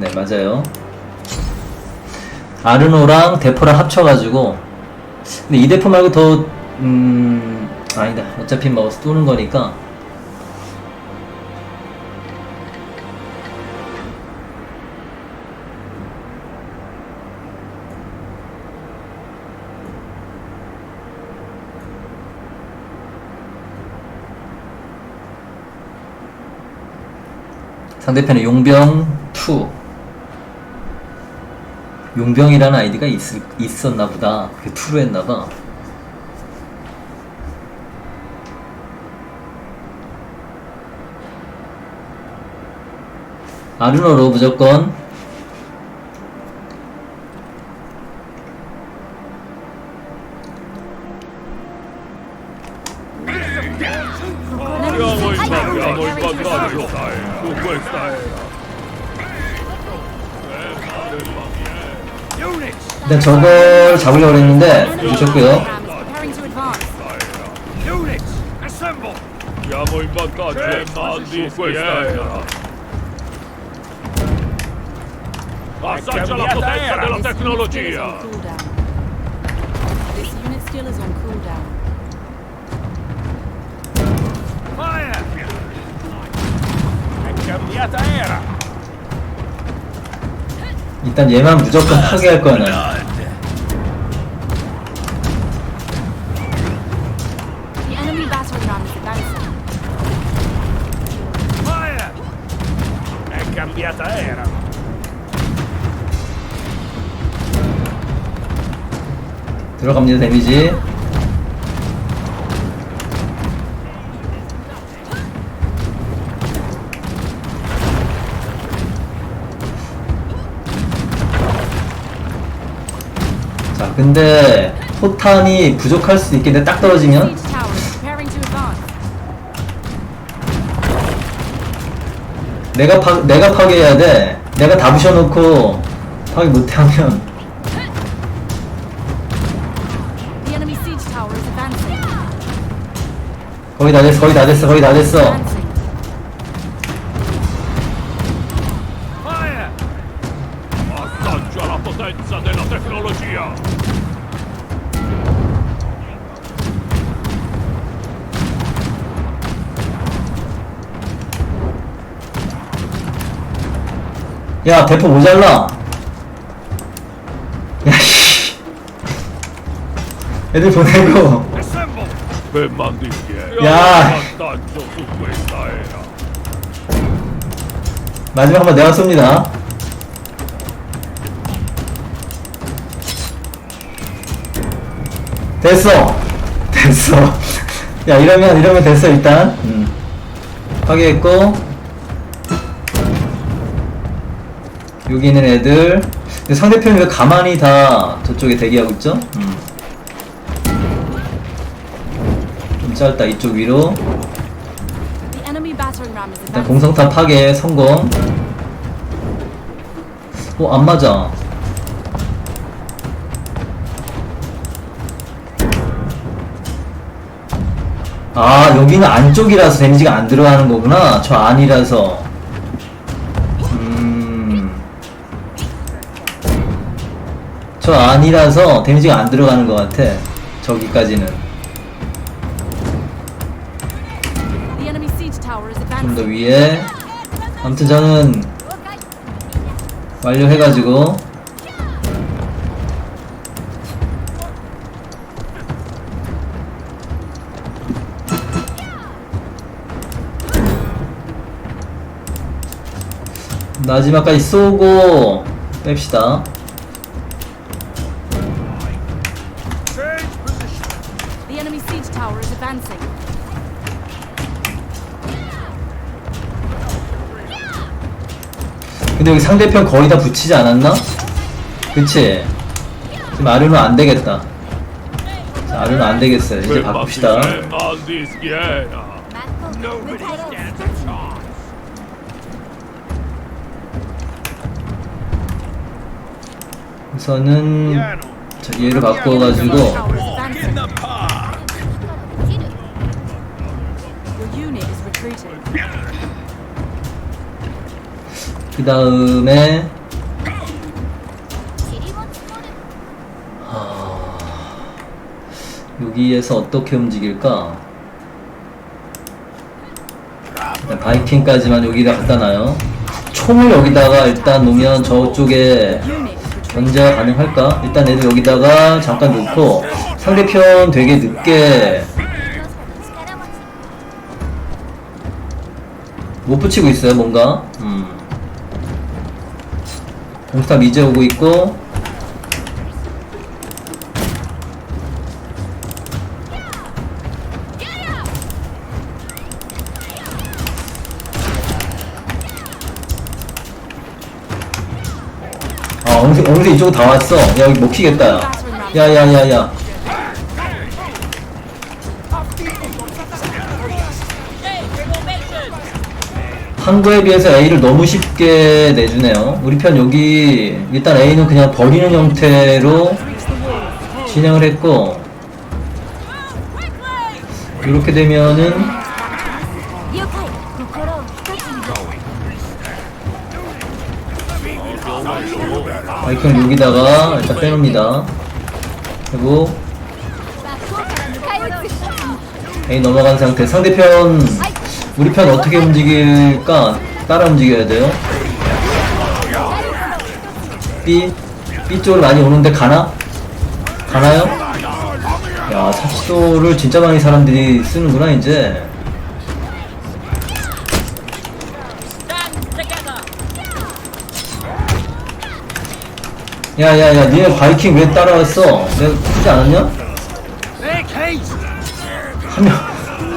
네, 맞아요. 아르노랑 대포랑 합쳐가지고. 근데 이 대포 말고 더, 음, 아니다. 어차피 뭐 쏘는 거니까. 상대편에 용병 2 용병이라는 아이디가 있, 있었나 보다. 그게 2로 했나 봐. 아르노로 무조건 일단 저걸 잡으려고 했는데 놓쳤고요 Preparing to advance. Units, assemble. Abbiamo il vantaggio. Mandi su questa era. Assaggia la potenza della This unit is tecnologia. This unit skill is on 일단 얘만 무조건 파괴할 거야 난 The enemy battering ram is advancing. Fire! È cambiata era. 들어갑니다 데미지 근데 포탄이 부족할 수도 있겠는데 딱 떨어지면. 내가 파 내가 파괴해야 돼 내가 다 부셔놓고 파괴 못하면. 거의 다 됐어 거의 다 됐어 거의 다 됐어 야 대포 모자라. 야씨. 애들 보내고. era. 마지막 한 번 내가 쏩니다. 됐어. 됐어. 야 이러면 이러면 됐어 일단. 음. 파괴했고 여기 있는 애들 근데 상대편이 왜 가만히 다 저쪽에 대기하고 있죠? 음. 좀 짧다 이쪽 위로 일단. 공성탑 파괴 성공. 어, 안 맞아. 아, 여기는 안쪽이라서 데미지가 안 들어가는 거구나. 저 안이라서. 저 안이라서 데미지가 안 들어가는 것 같아. 저기까지는. 좀 더. 위에. 아무튼 저는 완료해가지고 마지막까지 쏘고 뺍시다 advancing. 근데 여기 상대편 거의 다 붙이지 않았나? 그치? 지금 아르노 안 되겠다 자, 아르노 안 되겠어요 이제 바꿉시다. 우선은 자, 얘를 바꿔가지고 그 다음에 여기에서 어떻게 움직일까? 일단 바이킹까지만 여기다 갖다 놔요. 총을 여기다가 일단 놓으면 저쪽에 견제가 가능할까? 일단 애들 여기다가 잠깐 놓고 상대편 되게 늦게 못 붙이고 있어요 뭔가 음. 공스탑 이제 오고 있고. 아 엉새, 엉새 이쪽으로 다 왔어. 야 여기 못 키겠다. 야야야야 한국에 비해서 A를 너무 쉽게 내주네요. 우리 편 여기 일단 A는 그냥 버리는 형태로 진행을 했고 이렇게 되면은 아이콘 여기다가 일단 빼놓습니다. 그리고 A 넘어간 상태. 상대편 우리 편 어떻게 움직일까? 따라 움직여야 돼요. B B 쪽으로 많이 오는데 가나? 가나요? 야 삽시도를 진짜 많이 사람들이 쓰는구나 이제. 야야야 니네 바이킹 왜 따라왔어? 내가 크지 않았냐?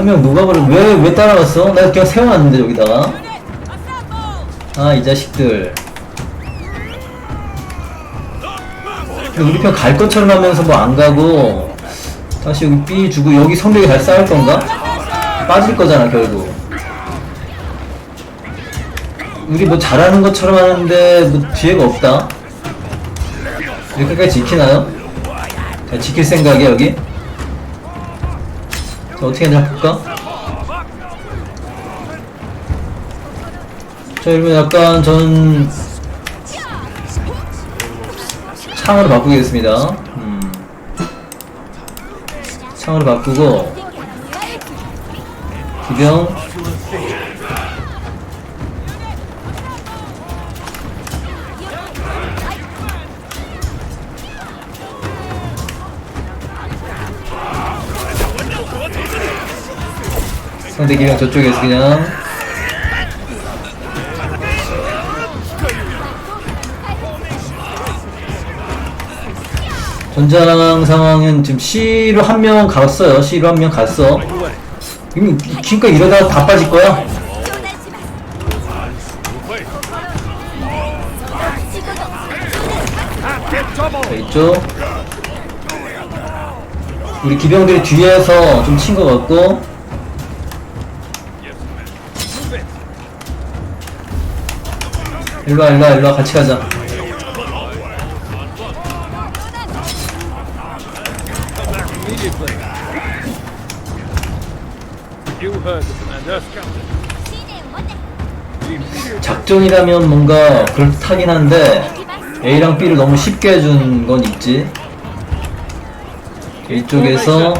한명 녹아버려. 왜, 왜 따라왔어? 내가 그냥 세워놨는데, 여기다가. 아, 이 자식들. 우리 편 갈 것처럼 하면서 뭐 안 가고, 다시 여기 B 주고, 여기 성벽에 잘 싸울 건가? 빠질 거잖아, 결국. 우리 뭐 잘하는 것처럼 하는데, 뭐 뒤에가 없다. 이렇게까지 지키나요? 자, 지킬 생각이야, 여기? 자, 어떻게 하나 볼까? 자, 이러면 약간 전 창으로 바꾸겠습니다. 음. 창으로 바꾸고 기병 상대 기병 저쪽에서 그냥 전장 상황은 지금 C로 한 명 갔어요. C로 한 명 갔어. 이미 그러니까 이러다가 다 빠질 거야. 자, 이쪽. 우리 기병들이 뒤에서 좀 친 것 같고. 일로와, 일로와, 일로와, 같이 가자. 작전이라면 뭔가 그럴듯하긴 한데 A랑 B를 너무 쉽게 해준 건 있지 이쪽에서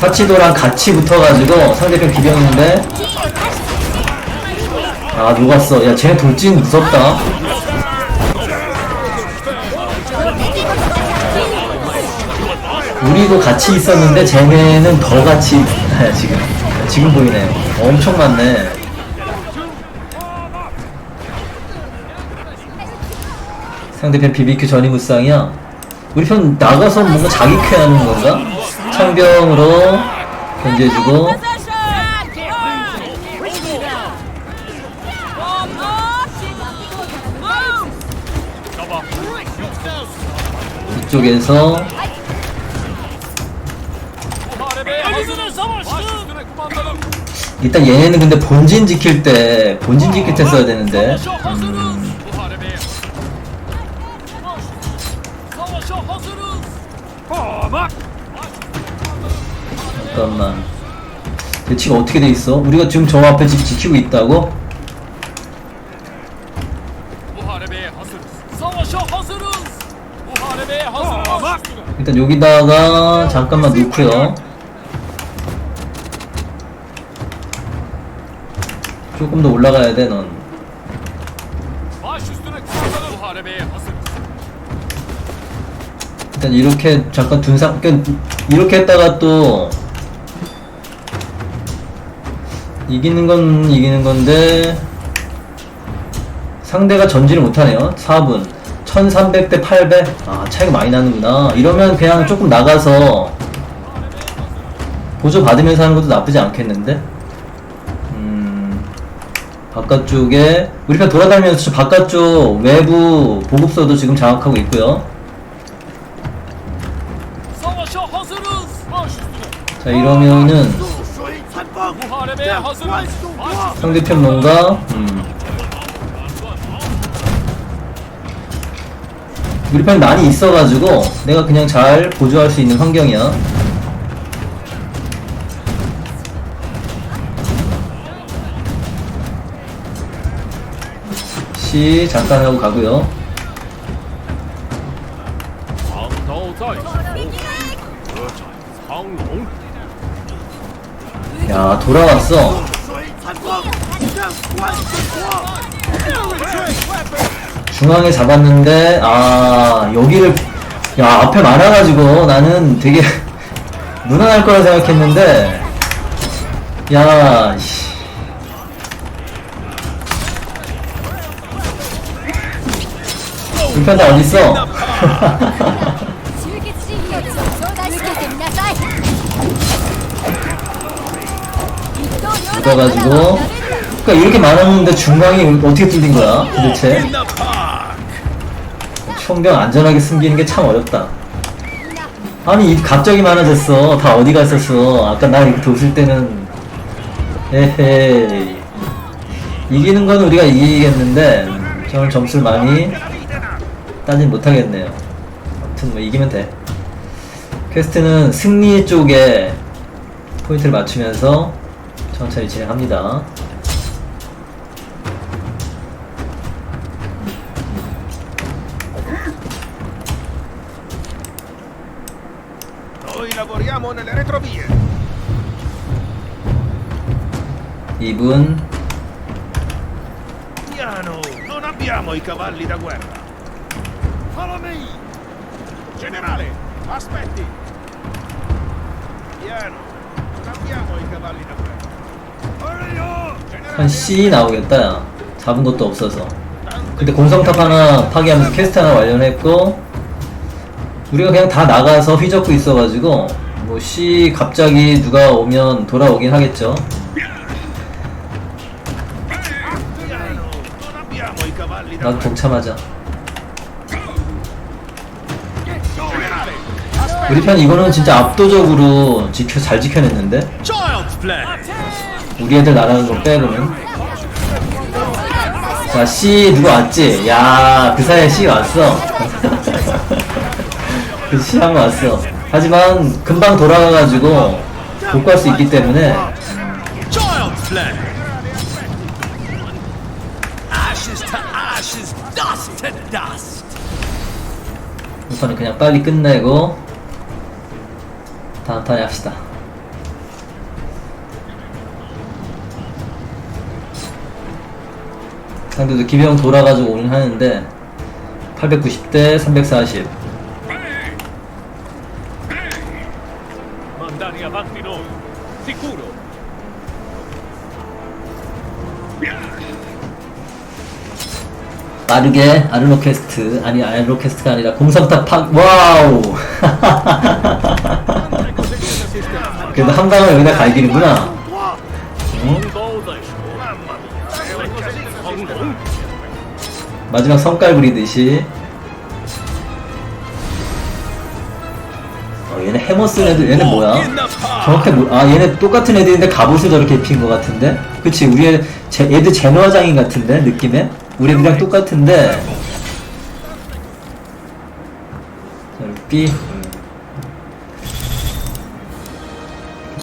사치도랑 같이 붙어가지고 상대편 기병인데. 아 녹았어. 야 쟤네 돌진 무섭다. 우리도 같이 있었는데 쟤네는 더 같이 지금 지금 보이네요. 엄청 많네. 상대편 BBQ 전이 무쌍이야. 우리 편 나가서 뭔가 자기 쾌하는 건가? 창병으로 견제해주고 이쪽에서 일단 얘네는 근데 본진 지킬 때 본진 지킬 때 써야 되는데 음! 잠깐만. 대치가 어떻게 돼 있어? 우리가 지금 저 앞에 집 지키고 있다고? 하스루스. 일단 여기다가 잠깐만 놓고요. 조금 더 올라가야 돼, 넌. 마슈스트렉 무하레베 하스루스. 일단 이렇게 잠깐 둔 상, 그러니까 이렇게 했다가 또 이기는 건 이기는 건데 상대가 전진을 못하네요. 4분 1300대 800. 아 차이가 많이 나는구나. 이러면 그냥 조금 나가서 보조 받으면서 하는 것도 나쁘지 않겠는데? 음 바깥쪽에 우리 편 돌아다니면서 저 바깥쪽 외부 보급소도 지금 장악하고 있고요. 자 이러면은 마슈스트렉. 상대편 뭔가 음. 우리 편이 많이 있어가지고 내가 그냥 잘 보조할 수 있는 환경이야 C 잠깐 하고 가고요 야 돌아왔어 중앙에 잡았는데 아 여기를 야 앞에 많아가지고 나는 되게 무난할 거라 생각했는데 야 씨. 불편 다 어딨어 떠가지고. 그니까 이렇게 많았는데 중앙이 어떻게 뚫린 거야 도대체? 총병 안전하게 숨기는 게 참 어렵다. 아니 갑자기 많아졌어. 다 어디 갔었어? 아까 나 이렇게 도실 때는. 에헤이. 이기는 건 우리가 이기겠는데 정말 점수를 많이 따진 못하겠네요. 아무튼 뭐 이기면 돼. 퀘스트는 승리 쪽에 포인트를 맞추면서 천천히 진행합니다 Noi lavoriamo nelle retrovie. 2분 Piano, non abbiamo i cavalli da guerra. Follow me. Generale, aspetti. Piano, non abbiamo i cavalli da guerra. 한 C 나오겠다 야 잡은 것도 없어서 근데 공성탑 하나 파괴하면서 퀘스트 하나 완료했고 우리가 그냥 다 나가서 휘젓고 있어가지고 뭐 C 갑자기 누가 오면 돌아오긴 하겠죠 나도. 동참하자. 우리 편 이거는 진짜 압도적으로 지켜 잘 지켜냈는데. 우리 애들 나가는 거 빼고는 자 C 누가 왔지? 야 그 사이에 C 왔어. 그 C 한번 왔어. 하지만 금방 돌아가가지고 복구할 수 있기 때문에. 우선은 그냥 빨리 끝내고 다음 판에 합시다 상대도 기병 돌아가지고 오긴 하는데 890대 340 Mandare avanti noi. Sicuro. 빠르게 아르로캐스트 아니 아르로캐스트가 아니라 공성탑 파 와우 그래도 한 방을 여기다 갈기는구나? 방도자이. 상롱. 마지막 성깔 부리듯이. 어 얘네 해머 쓴 애들 얘네 뭐야? 정확히 뭐, 아 얘네 똑같은 애들인데 갑옷을 저렇게 입힌 것 같은데? 그치 우리 애, 제, 애들 제노화장인 같은데 느낌에? 우리 애들이랑 똑같은데. 자, B